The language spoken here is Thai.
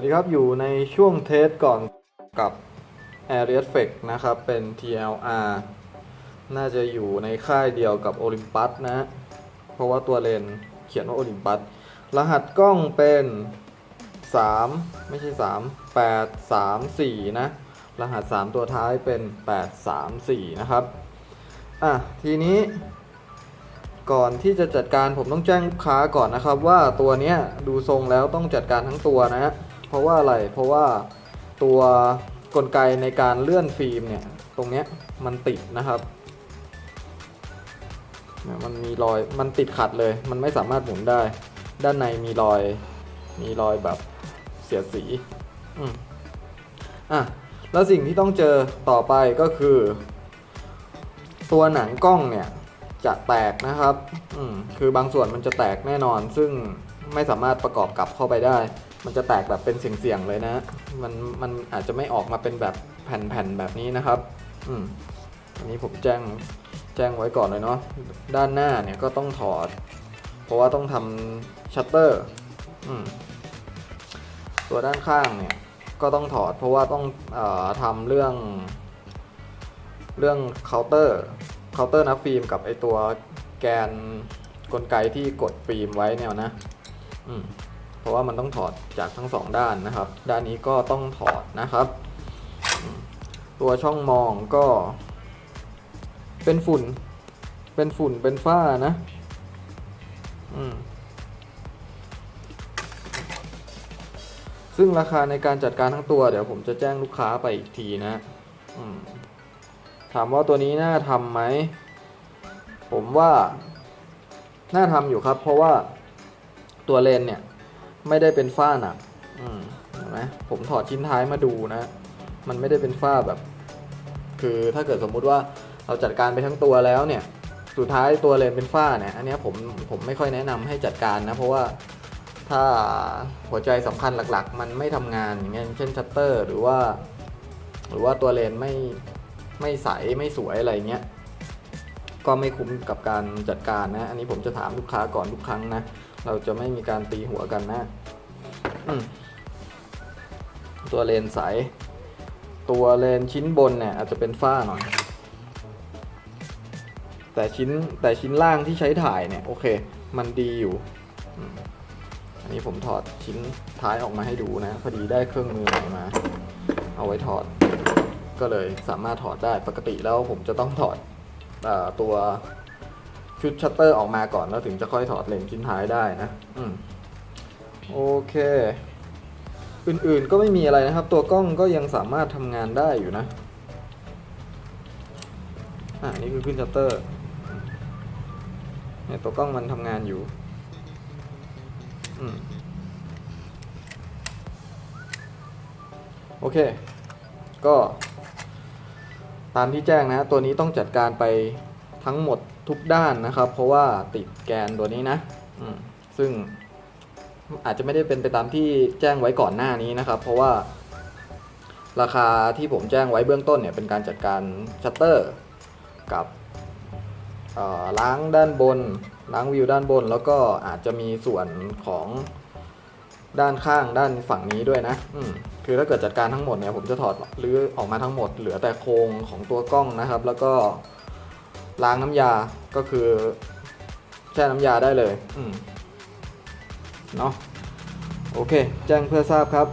วัสดีครับ อยู่ในช่วงเทสก่อนกับ a r i a s f e c นะครับ เป็น TLR น่าจะอยู่ในค่ายเดียวกับ Olympus นะ เพราะว่าตัวเลนเขียนว่า Olympus รหัสกล้องเป็น 3 ไม่ใช่ 3 8 3 4 นะ รหัส 3 ตัวท้ายเป็น 8 3 4 นะครับ อะ ทีนี้ก่อนที่จะจัดการผมต้องแจ้งลูกค้าก่อนนะครับ ว่าตัวเนี้ยดูทรงแล้วต้องจัดการทั้งตัวนะฮะ เพราะว่าอะไร เพราะว่าตัวกลไกในการเลื่อนฟิล์มเนี่ย ตรงเนี้ยมันติดนะครับมันมีรอย มันติดขัดเลย มันไม่สามารถหมุนได้ ด้านในมีรอย มีรอยแบบเสียดสี อืมอะ แล้วสิ่งที่ต้องเจอต่อไปก็คือ ตัวหนังกล้องเนี่ยจะแตกนะครับ อืม คือบางส่วนมันจะแตกแน่นอน ซึ่งไม่สามารถประกอบกลับเข้าไปได้ มันจะแตกแบบเป็นเสียงๆเลยนะ มันมันอาจจะไม่ออกมาเป็นแบบแผ่นๆแบบนี้นะครับ อืมอันนี้ผมแจ้งแจ้งไว้ก่อนเลยเนาะ ด้านหน้าเนี่ยก็ต้องถอด เพราะว่าต้องทำชัตเตอร์อืมตัวด้านข้างเนี่ยก็ต้องถอดเพราะว่าต้องเออทำเรื่อง เรื่องเคาน์เตอร์เคาน์เตอร์นับฟิล์มกับไอตัวแกนกลไกที่กดฟิล์มไว้เนี่ยนะ อืม เพราะว่ามันต้องถอดจากทั้งสองด้านนะครับ ด้านนี้ก็ต้องถอดนะครับ ตัวช่องมองก็ เป็นฝุ่น เป็นฝุ่นเป็นฝ้านะอืมซึ่งราคาในการจัดการทั้งตัว เดี๋ยวผมจะแจ้งลูกค้าไปอีกทีนะถามว่าตัวนี้น่าทำไหม ผมว่า น่าทำอยู่ครับ เพราะว่าตัวเลนเนี่ย ไม่ได้เป็นฝ้าหนักเห็นไหมผมถอดชิ้นท้ายมาดูนะ มันไม่ได้เป็นฝ้าแบบ คือถ้าเกิดสมมุติว่าเราจัดการไปทั้งตัวแล้วเนี่ย สุดท้ายตัวเลนเป็นฝ้าเนี่ย อันนี้ผมผมไม่ค่อยแนะนำให้จัดการนะ เพราะว่าถ้าหัวใจสำคัญหลักๆ มันไม่ทำงานอย่างเงี้ยเช่นชัตเตอร์หรือว่า หรือว่าตัวเลนไม่ไม่ใสไม่สวยอะไรเงี้ย ก็ไม่คุ้มกับการจัดการนะ อันนี้ผมจะถามลูกค้าก่อนทุกครั้งนะ เราจะไม่มีการตีหัวกันนะตัวเลนใส ตัวเลนชิ้นบนเนี่ยอาจจะเป็นฝ้าหน่อย แต่ชิ้นแต่ชิ้นล่างที่ใช้ถ่ายเนี่ยโอเค มันดีอยู่ อันนี้ผมถอดชิ้นท้ายออกมาให้ดูนะพอดีได้เครื่องมือใหม่มา เอาไว้ถอด ก็เลยสามารถถอดได้ปกติแล้วผมจะต้องถอด ตัวชุดชัตเตอร์ออกมาก่อนแล้วถึงจะค่อยถอดเลนส์ชิ้นท้ายได้นะอืมโอเค อื่นๆก็ไม่มีอะไรนะครับ ตัวกล้องก็ยังสามารถทำงานได้อยู่นะอ่านี่คือขึ้นชัตเตอร์เนี่ยตัวกล้องมันทำงานอยู่อืมโอเค ก็ ตามที่แจ้งนะตัวนี้ต้องจัดการไปทั้งหมดทุกด้านนะครับ เพราะว่าติดแกนตัวนี้นะซึ่งอาจจะไม่ได้เป็นไปตามที่แจ้งไว้ก่อนหน้านี้นะครับ เพราะว่าราคาที่ผมแจ้งไว้เบื้องต้นเนี่ยเป็นการจัดการชัตเตอร์กับล้างด้านบน ล้างวิวด้านบน แล้วก็อาจจะมีส่วนของ ด้านข้างด้านฝั่งนี้ด้วยนะอืมคือถ้าเกิดจัดการทั้งหมดเนี่ยผมจะถอดหรือออกมาทั้งหมด เหลือแต่โครงของตัวกล้องนะครับ แล้วก็ล้างน้ำยาก็คือแช่น้ำยาได้เลยอืมเนาะโอเค แจ้งเพื่อทราบครับ